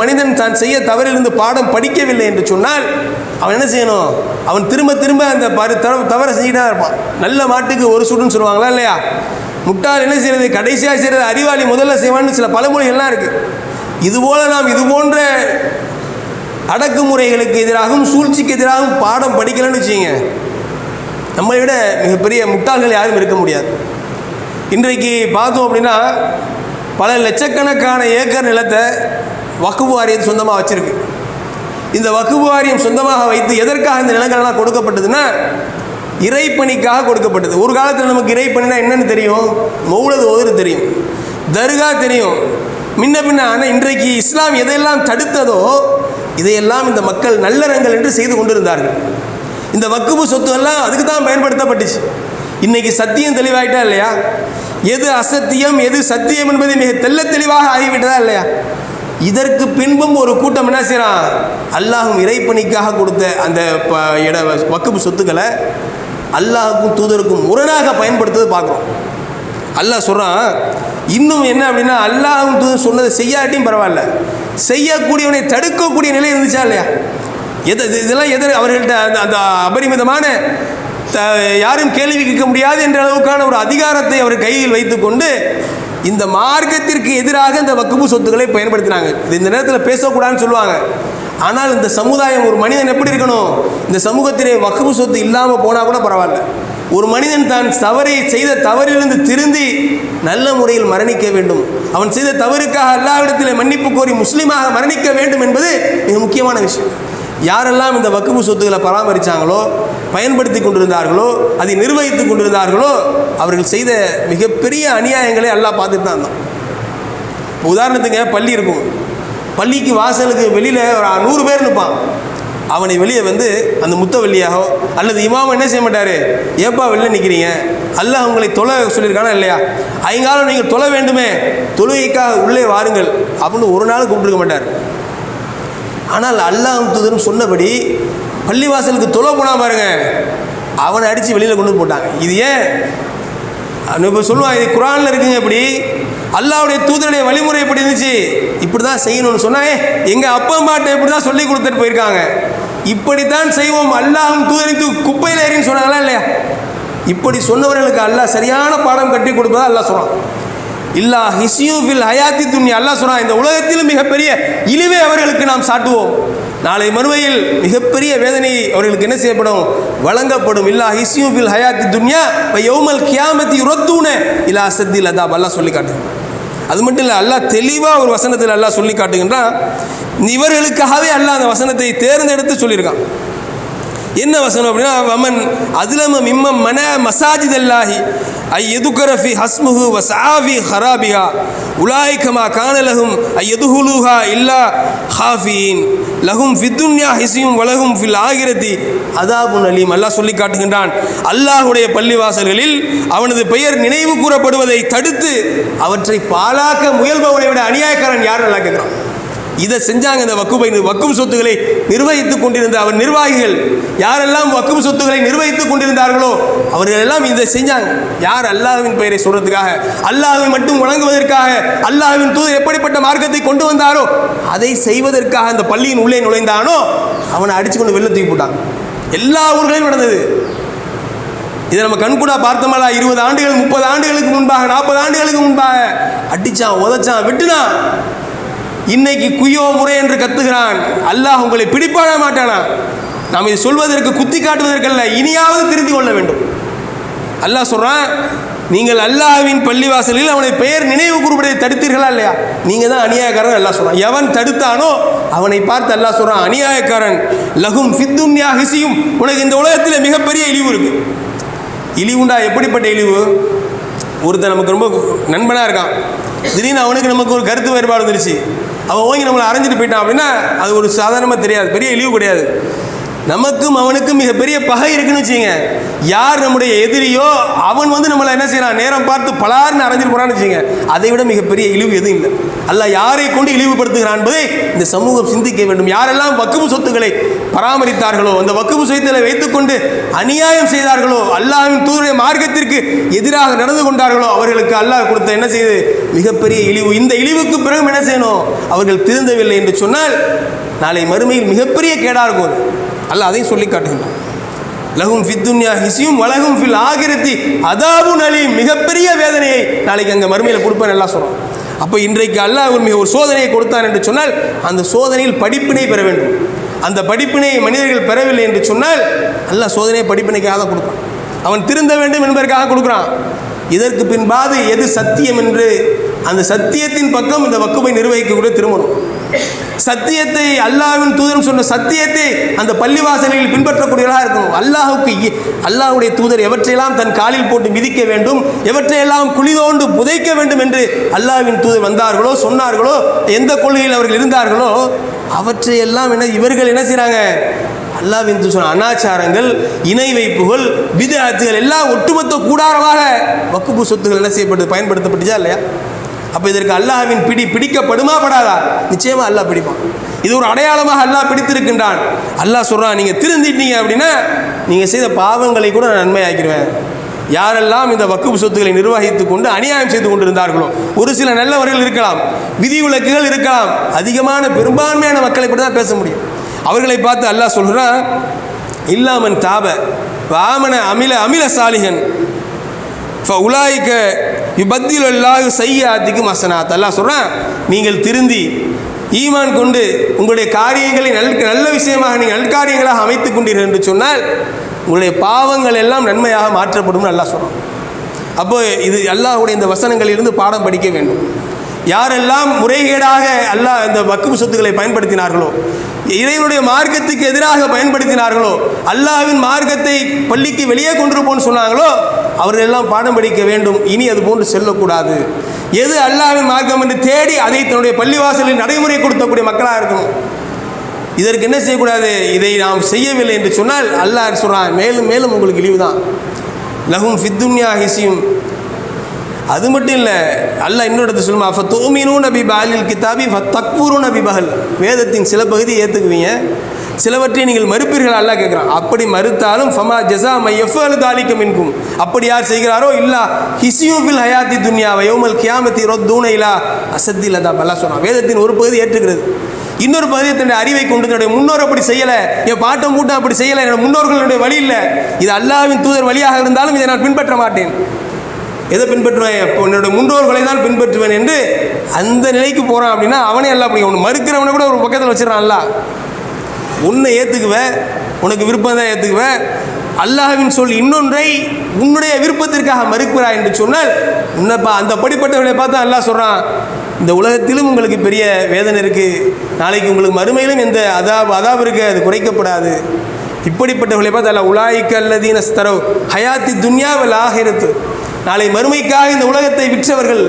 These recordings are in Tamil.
மனிதன் தான் செய்ய தவறிலிருந்து பாடம் படிக்கவில்லை என்று சொன்னால் அவன் என்ன செய்யணும்? அவன் திரும்ப திரும்ப அந்த பரு தவ தவறை செஞ்சுட்டு தான் இருப்பான். நல்ல மாட்டுக்கு ஒரு சுடுன்னு சொல்லுவாங்களா இல்லையா? முட்டாள் என்ன செய்யறது? கடைசியாக செய்கிறது அறிவாளி முதல்ல செய்வான்னு சில பழமொழிகள்லாம் இருக்குது இதுபோல் நாம் இது போன்ற அடக்குமுறைகளுக்கு எதிராகவும் சூழ்ச்சிக்கு எதிராகவும் பாடம் படிக்கலன்னு வச்சுங்க நம்மளை விட மிகப்பெரிய முட்டாள்கள் யாரும் இருக்க முடியாது. இன்றைக்கு பார்த்தோம் அப்படின்னா பல லட்சக்கணக்கான ஏக்கர் நிலத்தை வக்குபு வாரியம் சொந்தமாக வச்சுருக்கு. இந்த வக்குபு வாரியம் சொந்தமாக வைத்து எதற்காக இந்த நிலங்கள்லாம் கொடுக்கப்பட்டதுன்னா இறைப்பணிக்காக கொடுக்கப்பட்டது. ஒரு காலத்தில் நமக்கு இறைப்பணினா என்னென்னு தெரியும்? மௌலது ஓதுறது தெரியும். தர்கா தெரியும். முன்ன பின்ன ஆனால் இன்றைக்கு இஸ்லாம் எதையெல்லாம் தடுத்ததோ இதையெல்லாம் இந்த மக்கள் நல்லறங்கள் என்று செய்து கொண்டிருந்தார்கள். இந்த வக்குபு சொத்துவெல்லாம் அதுக்கு தான் பயன்படுத்தப்பட்டுச்சு. இன்னைக்கு சத்தியம் தெளிவாயிட்டா இல்லையா? எது அசத்தியம் எது சத்தியம் என்பது மிக தெல்ல தெளிவாக ஆகிவிட்டதா இல்லையா? இதற்கு பின்பும் ஒரு கூட்டம் என்ன செய்கிறான் அல்லாஹும் இறைப்பணிக்காக கொடுத்த அந்த ப- இட வக்குப்பு சொத்துக்களை அல்லாஹுக்கும் தூதருக்கும் முரணாக பயன்படுத்துறது பார்க்குறோம். அல்லாஹ் சொல்கிறான் இன்னும் என்ன அப்படின்னா அல்லாஹும் தூதர் சொன்னதை செய்யாட்டியும் பரவாயில்ல. செய்யக்கூடியவனை தடுக்கக்கூடிய நிலை இருந்துச்சா இல்லையா? எது இதெல்லாம் எதிர் அவர்கள்ட்ட அந்த அந்த அபரிமிதமான யாரும் கேள்வி கேட்க முடியாது என்ற அளவுக்கான ஒரு அதிகாரத்தை அவர் கையில் வைத்துக்கொண்டு இந்த மார்க்கத்திற்கு எதிராக இந்த வக்குப்பு சொத்துக்களை பயன்படுத்தினாங்க. இது இந்த நேரத்தில் பேசக்கூடாதுன்னு சொல்லுவாங்க. ஆனால் இந்த சமுதாயம் ஒரு மனிதன் எப்படி இருக்கணும்? இந்த சமூகத்திலே வக்குப்பு சொத்து இல்லாமல் போனால் கூட பரவாயில்ல. ஒரு மனிதன் தான் தவறை செய்த தவறிலிருந்து திருந்தி நல்ல முறையில் மரணிக்க வேண்டும். அவன் செய்த தவறுக்காக அல்லாவிடத்திலே மன்னிப்பு கோரி முஸ்லீமாக மரணிக்க வேண்டும் என்பது மிக முக்கியமான விஷயம். யாரெல்லாம் இந்த வக்குப்பு சொத்துக்களை பராமரித்தாங்களோ பயன்படுத்தி கொண்டிருந்தார்களோ அதை நிர்வகித்து கொண்டிருந்தார்களோ அவர்கள் செய்த மிகப்பெரிய அநியாயங்களை எல்லாம் பார்த்துட்டு தான் இருந்தோம் இப்போ உதாரணத்துக்கு பள்ளி இருக்கும். பள்ளிக்கு வாசலுக்கு வெளியில் ஒரு நூறு பேர் நிற்பான். அவனை வெளியே வந்து அந்த முத்தவள்ளியாகோ அல்லது இமாம் என்ன செய்ய மாட்டார்? ஏப்பா வெளில நிற்கிறீங்க அல்லாஹ் உங்களை தொலை சொல்லியிருக்கானா இல்லையா? ஐங்காலம் நீங்கள் தொலை வேண்டுமே. தொழுகைக்காக உள்ளே வாருங்கள் அப்படின்னு ஒரு நாள் கூப்பிட்டுருக்க மாட்டார். ஆனால் அல்லாஹ் தூதரும் சொன்னபடி பள்ளிவாசலுக்கு தொலை போனால் பாருங்க. அவனை அடித்து வெளியில் கொண்டு போட்டாங்க. இது ஏன்? இப்போ சொல்லுவான் இது குரானில் இருக்குங்க இப்படி. அல்லாவுடைய தூதருடைய வழிமுறை எப்படி இருந்துச்சு? இப்படி தான் செய்யணும்னு சொன்னாங்க எங்கள் அப்பா அம்மாட்ட இப்படி தான் சொல்லி கொடுத்துட்டு போயிருக்காங்க. இப்படித்தான் செய்வோம். அல்லாஹும் தூதரித்து குப்பையில் ஏறின்னு சொன்னாங்களா இல்லையா? இப்படி சொன்னவர்களுக்கு அல்லாஹ் சரியான பாடம் கட்டி கொடுப்பதா அல்லாஹ் சொல்கிறான் இல்லா ஹிஸ்யூ ஹயாத்தி துன்யா. அல்லா சொன்னா இந்த உலகத்திலும் மிகப்பெரிய இழிவை அவர்களுக்கு நாம் சாட்டுவோம். நாளை மறுமையில் மிகப்பெரிய வேதனை அவர்களுக்கு என்ன செய்யப்படும்? வழங்கப்படும். இல்லா ஹிஸ்யூ ஃபில் ஹயாத்தி துன்யா இப்போ யௌமல் கியாமத்தி உரத்தூன இல்லா அசத்தில் அதாப். அல்லா சொல்லி காட்டுகிறான். அது மட்டும் இல்லை அல்லாஹ் தெளிவாக ஒரு வசனத்தில் அல்லாஹ் சொல்லி காட்டுகின்றான். இவர்களுக்காகவே அல்லாஹ் அந்த வசனத்தை தேர்ந்தெடுத்து சொல்லியிருக்கான். என்ன வசனம் அப்படின்னா வமன் அதுலம மிம்மம் மன மசாஜித் அல்லாஹி ஐ எதுகரஃபி ஹஸ்முஹு வசாவி ஹராபியா உலாய்கமா காணலகும் ஐ எதுஹுலுஹா இல்லா ஹாஃபீன் லஹும் ஃபித்துன்யா ஹிசியும் வலகும் ஃபில் ஆகிரதி. அதாபுன் அலீம் அல்லாஹ் சொல்லி காட்டுகின்றான் அல்லாஹுடைய பள்ளிவாசல்களில் அவனது பெயர் நினைவு கூறப்படுவதை தடுத்து அவற்றை பாழாக்க முயல்பவனை விட அநியாயக்காரன் யார்? நல்லா கேட்குறான். இதை செஞ்சாங்க இந்த வக்குபை வக்கும் சொத்துக்களை நிர்வகித்துக் கொண்டிருந்த அவர் நிர்வாகிகள். யாரெல்லாம் வக்கும் சொத்துக்களை நிர்வகித்துக் கொண்டிருந்தார்களோ அவர்கள் எல்லாம் இதை செஞ்சாங்க. யார் அல்லாஹ்வின் பெயரை சொல்றதுக்காக அல்லாஹ்வை மட்டும் வணங்குவதற்காக அல்லாஹ்வின் தூதர் எப்படிப்பட்ட மார்க்கத்தை கொண்டு வந்தாரோ அதை செய்வதற்காக அந்த பள்ளியின் உள்ளே நுழைந்தானோ அவனை அடிச்சு கொண்டு வெளில தூக்கி போட்டான். எல்லா ஊர்களையும் நடந்தது. இதை நம்ம கண்கூடா பார்த்தோமல்ல இருபது ஆண்டுகள் முப்பது ஆண்டுகளுக்கு முன்பாக நாற்பது ஆண்டுகளுக்கு முன்பாக அடிச்சான் உதைச்சான் வெட்டுனான். இன்னைக்கு குய்யோ முறை என்று கத்துகிறான். அல்லாஹ் உங்களை பிடிப்பாட மாட்டானா? நாம் இது சொல்வதற்கு குத்தி காட்டுவதற்கல்ல இனியாவது திருந்தி கொள்ள வேண்டும். அல்லாஹ் சொல்கிறான் நீங்கள் அல்லாஹ்வின் பள்ளிவாசலில் அவனை பெயர் நினைவு கூறுவதை தடுத்தீர்களா இல்லையா? நீங்கள் தான் அநியாயக்காரன் அல்லாஹ் சொல்கிறான் எவன் தடுத்தானோ அவனை பார்த்து அல்லாஹ் சொல்கிறான் அநியாயக்காரன் லகும் ஃபித்துன்யா ஹிசியும். உனக்கு இந்த உலகத்தில் மிகப்பெரிய இழிவு இருக்குது இழிவுண்டா எப்படிப்பட்ட இழிவு? ஒருத்தன் நமக்கு ரொம்ப நண்பனாக இருக்கான். திடீர்னு அவனுக்கு நமக்கு ஒரு கருத்து வேறுபாடு வந்துருச்சு. அவன் ஓங்கி நம்மளை அரைஞ்சிட்டு போயிட்டான் அப்படின்னா அது ஒரு சாதாரணமாக தெரியாது. பெரிய இழிவு கிடையாது. நமக்கும் அவனுக்கும் மிகப்பெரிய பகை இருக்குன்னு வச்சுங்க யார் நம்முடைய எதிரியோ அவன் வந்து நம்மளை என்ன செய்யறான்? நேரம் பார்த்து பலார்னு அரைஞ்சிட்டு போறான்னு வச்சுங்க அதை விட மிகப்பெரிய இழிவு எதுவும் இல்லை. அல்ல யாரை கொண்டு இழிவுபடுத்துகிறான் என்பதை இந்த சமூகம் சிந்திக்க வேண்டும். யாரெல்லாம் வக்கும் சொத்துக்களை பராமரித்தார்களோ? அந்த வக்குபு சொத்தில் வைத்துக்கொண்டு அநியாயம் செய்தார்களோ? அல்லாஹ்வின் தூதருடைய மார்க்கத்திற்கு எதிராக நடந்து கொண்டார்களோ? அவர்களுக்கு அல்லாஹ் கொடுத்த என்ன செய்து? மிகப்பெரிய இழிவு. இந்த இழிவுக்கு பிறகு என்ன செய்யணும்? அவர்கள் திருந்தவில்லை என்று சொன்னால் நாளை மறுமையில் மிகப்பெரிய கேடாக இருக்கும். அல்ல அல்லாஹ் அதையும் சொல்லி காட்டுகின்றான். லகும் ஃபித்துன்யா ஹிசியும் வலகும் ஃபில் ஆகிரத்தி. அதாபு நலி மிகப்பெரிய வேதனையை நாளைக்கு அங்கே மறுமையில் கொடுப்பேன் எல்லாம் சொல்கிறோம் அப்போ இன்றைக்கு அல்லாஹ் ஒரு மிக ஒரு சோதனையை கொடுத்தான் என்று சொன்னால் அந்த சோதனையில் படிப்பினை பெற வேண்டும். அந்த படிப்பினை மனிதர்கள் பெறவில்லை என்று சொன்னால் அல்லாஹ் சோதனையை படிப்பினைக்காக தான் கொடுப்பான் அவன் திருந்த வேண்டும் என்பதற்காக கொடுக்குறான். இதற்கு பின்பாது எது சத்தியம் என்று அந்த சத்தியத்தின் பக்கம் இந்த வக்குவை நிர்வகிக்கக்கூடிய திருமணம் சத்தியத்தை அல்லாஹ்வின் தூதரும் சொன்ன சத்தியத்தை அந்த பள்ளிவாசலில் பின்பற்றக்கூடியவர்களாக இருக்கணும். அல்லாஹுக்கு இ- தூதர் எவற்றையெல்லாம் தன் காலில் போட்டு மிதிக்க வேண்டும் எவற்றையெல்லாம் குளிதோண்டு புதைக்க வேண்டும் என்று அல்லாஹ்வின் தூதர் வந்தார்களோ சொன்னார்களோ எந்த கொள்கையில் அவர்கள் இருந்தார்களோ அவற்றையெல்லாம் என்ன இவர்கள் என்ன செய்கிறாங்க அல்லாஹ்வின் தூதர் சொன்ன அனாச்சாரங்கள் இணை வைப்புகள் பிதாத்துகள் எல்லாம் ஒட்டுமொத்த கூடாரமாக வக்குப்பு சொத்துகள் என்ன செய்யப்பட்டு பயன்படுத்தப்பட்டுச்சா இல்லையா? அப்போ இதற்கு அல்லாஹ்வின் பிடி பிடிக்கப்படுமா படாதா? நிச்சயமா அல்லாஹ் பிடிப்பான். இது ஒரு அடையாளமாக அல்லாஹ் பிடித்திருக்கின்றான். அல்லாஹ் சொல்கிறான் நீங்கள் திருந்திட்டீங்க அப்படின்னா நீங்கள் செய்த பாவங்களை கூட நான் நன்மையாக்கிடுவேன். யாரெல்லாம் இந்த வக்குப் சொத்துக்களை நிர்வகித்துக் கொண்டு அநியாயம் செய்து கொண்டிருந்தார்களோ ஒரு சில நல்லவர்கள் இருக்கலாம் விதிவிலக்குகள் இருக்கலாம். அதிகமான பெரும்பான்மையான மக்களை பற்றி தான் பேச முடியும். அவர்களை பார்த்து அல்லாஹ் சொல்கிறான் இல்லாமன் தாப வாமன அமில அமில சாலிகன் உலாய்க்க யுபத்தில் அல்லாஹ் செய்யாத்திக்கு மசனாத் அல்லாஹ் சொல்கிறான் நீங்கள் திருந்தி ஈமான் கொண்டு உங்களுடைய காரியங்களை நல் நல்ல விஷயமாக நீங்கள் நல்காரியங்களாக அமைத்துக் கொண்டீர்கள் என்று சொன்னால் உங்களுடைய பாவங்கள் எல்லாம் நன்மையாக மாற்றப்படும் அல்லாஹ் சொல்கிறோம் அப்போ இது அல்லாஹ்வுடைய இந்த வசனங்களிலிருந்து பாடம் படிக்க வேண்டும். யாரெல்லாம் முறைகேடாக அல்லாஹ் இந்த வக்குப் சொத்துக்களை பயன்படுத்தினார்களோ இறைவனுடைய மார்க்கத்துக்கு எதிராக பயன்படுத்தினார்களோ அல்லாஹ்வின் மார்க்கத்தை பள்ளிக்கு வெளியே கொண்டு போன்னு சொன்னாங்களோ அவர்கள் எல்லாம் பாடம் படிக்க வேண்டும். இனி அது போன்று செல்லக்கூடாது. எது அல்லாஹ்வின் மார்க்கம் என்று தேடி அதை தன்னுடைய பள்ளிவாசலில் நடைமுறை கொடுத்தக்கூடிய மக்களாக இருக்கணும். இதற்கு என்ன செய்யக்கூடாது? இதை நாம் செய்யவில்லை என்று சொன்னால் அல்லாஹ் சொல்கிறான் மேலும் மேலும் உங்களுக்கு இழிவு தான் லகும் ஃபித்துன்யா ஹிசியும் அது மட்டும் இல்லை அல்லாஹ் இன்னொரு இடத்துல சொல்லுமா ஃப தோமினூ நபி பாலில் கித்தாபி ஃப தக்பூரு நபி பகல் வேதத்தின் சில பகுதியை ஏற்றுக்குவீங்க சிலவற்றை நீங்கள் மறுப்பீர்கள் அல்லாஹ் கேட்குறான். அப்படி மறுத்தாலும் ஃபமா ஜஸா மை எஃப்எல் தாலிக்க மின்கும். அப்படி யார் செய்கிறாரோ? இல்லா ஹிசியூபில் ஹயாத்தி துன்யா யோமல் கியாமத்தி ரோ தூணையிலா அசத்தில் அதான் பல்லா சொன்னான் வேதத்தின் ஒரு பகுதி ஏற்றுக்கிறது இன்னொரு பகுதியை தன்னுடைய அறிவை கொண்டு தன்னுடைய முன்னோர் அப்படி செய்யலை என் பாட்டம் மூட்டம் அப்படி செய்யலை என்னோட முன்னோர்களுடைய வழி இல்லை. இது அல்லாவின் தூதர் வழியாக இருந்தாலும் இதை நான் பின்பற்ற மாட்டேன். எதை பின்பற்றுவேன்? இப்போ என்னோட முன்னோர்களை தான் பின்பற்றுவேன் என்று அந்த நிலைக்கு போகிறான் அப்படின்னா அவனே எல்லாம் அப்படி அவனு மறுக்கிறவனை கூட ஒரு பக்கத்தில் வச்சிடறான்ல அல்ல உன்னை ஏற்றுக்குவேன் உனக்கு விருப்பம் தான் ஏற்றுக்குவேன் அல்லாஹ்வின் சொல் இன்னொன்றை உன்னுடைய விருப்பத்திற்காக மறுக்கிறாய் என்று சொன்னால் உன்னப்பா அந்த படிப்பட்டவர்களை பார்த்தா அல்லாஹ் சொல்கிறான் இந்த உலகத்திலும் உங்களுக்கு பெரிய வேதனை இருக்குது நாளைக்கு உங்களுக்கு மறுமையிலும் எந்த அதாப் அதாப் இருக்கு அது குறைக்கப்படாது. இப்படிப்பட்டவர்களை பார்த்து அல்ல உலாய்க்க அல்லதீன ஸ்தரவ் ஹயாத்தி துன்யாவில் ஆகிரத்து. நாளை மறுமைக்காக இந்த உலகத்தை விற்றவர்கள்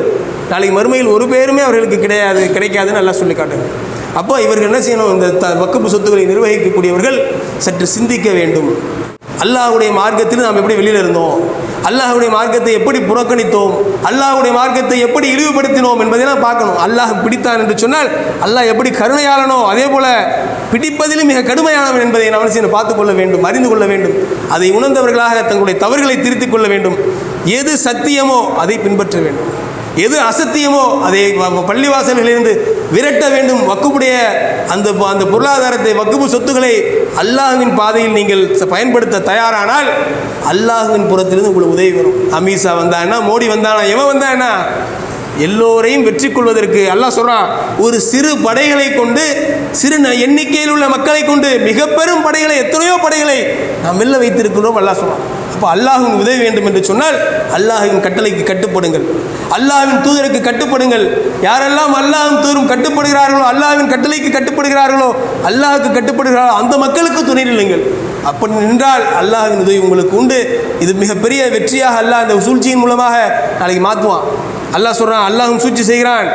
நாளைக்கு மறுமையில் ஒரு பேருமே அவர்களுக்கு கிடையாது கிடைக்காதுன்னு நல்லா சொல்லி காட்டுங்க அப்போ இவர்கள் என்ன செய்யணும்? இந்த த வக்குப்பு சொத்துக்களை நிர்வகிக்கக்கூடியவர்கள் சற்று சிந்திக்க வேண்டும். அல்லாஹ்வுடைய மார்க்கத்தில் நாம் எப்படி வெளியில் இருந்தோம்? அல்லாஹுடைய மார்க்கத்தை எப்படி புறக்கணித்தோம்? அல்லாஹுடைய மார்க்கத்தை எப்படி இழிவுபடுத்தினோம் என்பதெல்லாம் பார்க்கணும். அல்லாஹ் பிடித்தான் என்று சொன்னால் அல்லாஹ் எப்படி கருணையாளனோ அதே போல பிடிப்பதிலும் மிக கடுமையானவன் என்பதை நாம் என்ன செய்யணும் பார்த்து கொள்ள வேண்டும் அறிந்து கொள்ள வேண்டும். அதை உணர்ந்தவர்களாக தங்களுடைய தவறுகளை திருத்திக் கொள்ள வேண்டும். எது சத்தியமோ அதை பின்பற்ற வேண்டும். எது அசத்தியமோ அதை பள்ளிவாசலிலிருந்து பள்ளிவாசல்களிலிருந்து விரட்ட வேண்டும். வக்குப்புடைய அந்த அந்த பொருளாதாரத்தை வக்குப்பு சொத்துக்களை அல்லாஹுவின் பாதையில் நீங்கள் பயன்படுத்த தயாரானால் அல்லாஹுவின் புறத்திலிருந்து உங்களுக்கு உதவி வரும். அமீஷா வந்தான்னா மோடி வந்தானா எவன் வந்தானா எல்லோரையும் வெற்றி கொள்வதற்கு அல்லாஹ் சொல்கிறான் ஒரு சிறு படைகளை கொண்டு சிறு ந- எண்ணிக்கையில் உள்ள மக்களை கொண்டு மிக பெரும் படைகளை எத்தனையோ படைகளை நாம் வெளில வைத்திருக்கிறோம் அல்லாஹ் சொல்றான். அப்போ அல்லாஹின் உதவி வேண்டும் என்று சொன்னால் அல்லாஹின் கட்டளைக்கு கட்டுப்படுங்கள். அல்லாஹ்வின் தூதருக்கு கட்டுப்படுங்கள். யாரெல்லாம் அல்லாஹின் தூதரும் கட்டுப்படுகிறார்களோ அல்லாஹ்வின் கட்டளைக்கு கட்டுப்படுகிறார்களோ அல்லாஹுக்கு கட்டுப்படுகிறார்களோ அந்த மக்களுக்கு துணை நில்லுங்கள். அப்படி நின்றால் அல்லாஹின் உதவி உங்களுக்கு உண்டு. இது மிகப்பெரிய வெற்றியாக அல்லாஹ் இந்த சூழ்ச்சியின் மூலமாக நாளைக்கு மாற்றுவான். அல்லாஹ் சொல்கிறான் அல்லாஹும் சூழ்ச்சி செய்கிறான்.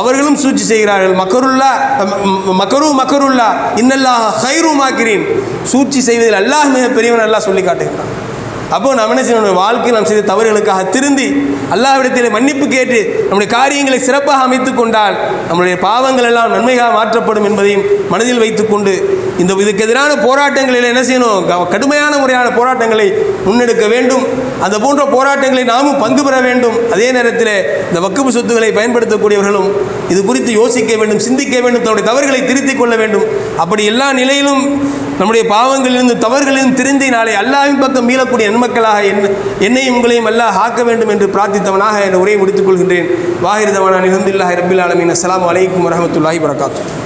அவர்களும் சூழ்ச்சி செய்கிறார்கள். மக்கருல்லா மக்கரு மக்கருல்லா. இன்னல்லாஹ் ஹைரு மாக்கிறேன் சூழ்ச்சி செய்வதில் அல்லாஹ் மிக பெரியவன் அல்லாஹ் சொல்லி காட்டுகிறான் அப்போ நம்ம என்ன செய்யணும்? வாழ்க்கையில் நாம் செய்த தவறுகளுக்காக திருந்தி அல்லாஹ்விடத்தில் மன்னிப்பு கேட்டு நம்முடைய காரியங்களை சிறப்பாக அமைத்து கொண்டால் நம்முடைய பாவங்கள் எல்லாம் நன்மையாக மாற்றப்படும் என்பதையும் மனதில் வைத்துக்கொண்டு இந்த இதுக்கு எதிரான போராட்டங்களில் என்ன செய்யணும்? கடுமையான முறையான போராட்டங்களை முன்னெடுக்க வேண்டும். அந்த போன்ற போராட்டங்களை நாமும் பங்கு பெற வேண்டும். அதே நேரத்தில் இந்த வக்குப்பு சொத்துக்களை பயன்படுத்தக்கூடியவர்களும் இது குறித்து யோசிக்க வேண்டும் சிந்திக்க வேண்டும் தன்னுடைய தவறுகளை திருத்திக் கொள்ள வேண்டும். அப்படி எல்லா நிலையிலும் நம்முடைய பாவங்களிலிருந்து தவறுகளிலிருந்து திருந்தி நாளை அல்லாவின் பக்கம் மீளக்கூடிய நன்மக்களாக என்ன என்னையும் உங்களையும் அல்லாஹ் ஆக்க வேண்டும் என்று பிரார்த்தித்தவனாக என் உரையை முடித்துக் கொள்கின்றேன். வாஹிருதவனான் நிகழ்ந்தில்லாஹ் ரபில் ஆலமின். அஸ்லாம் அலைக்கும் வரமத்துல்லாஹி வரகாத்து